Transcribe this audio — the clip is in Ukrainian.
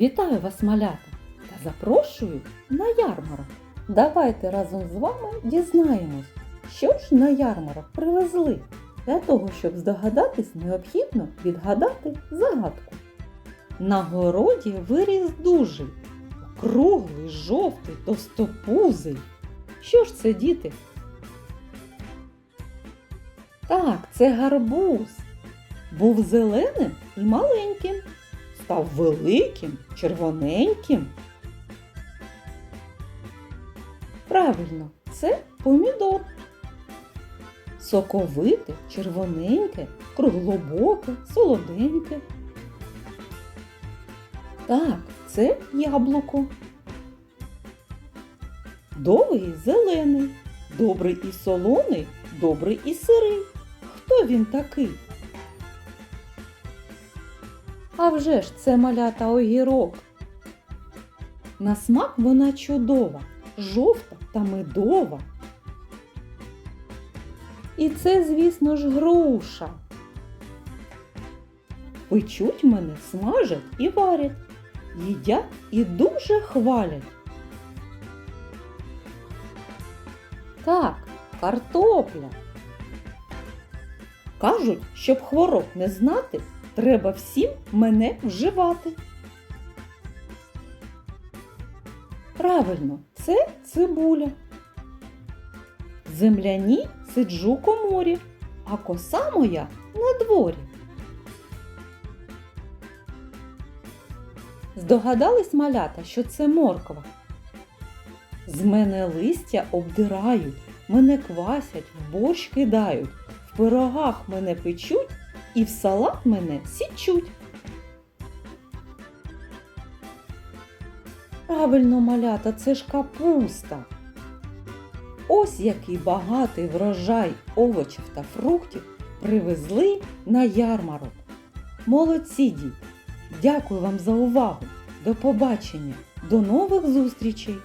Вітаю вас, малята, та запрошую на ярмарок. Давайте разом з вами дізнаємось, що ж на ярмарок привезли. Для того, щоб здогадатись, необхідно відгадати загадку. На городі виріс дужий, круглий, жовтий, товстопузий. Що ж це, діти? Так, це гарбуз. Був зеленим і маленьким, став великим, червоненьким. Правильно, це помідор. Соковите, червоненьке, круглобоке, солоденьке. Так, це яблуко. Довгий зелений, добрий і солоний, добрий і сирий. Хто він такий? А вже ж це малята огірок. На смак вона чудова, жовта та медова. І це, звісно ж, груша. Печуть мене, смажать і варять, їдять і дуже хвалять. Так, картопля. Кажуть, щоб хвороб не знати, треба всім мене вживати. Правильно, це цибуля. В земляній сиджу коморі, а коса моя на дворі. Здогадались малята, що це морква? З мене листя обдирають, мене квасять, в борщ кидають, в пирогах мене печуть і в салат мене січуть. Правильно, малята, це ж капуста. Ось який багатий врожай овочів та фруктів привезли на ярмарок. Молодці діти! Дякую вам за увагу! До побачення! До нових зустрічей!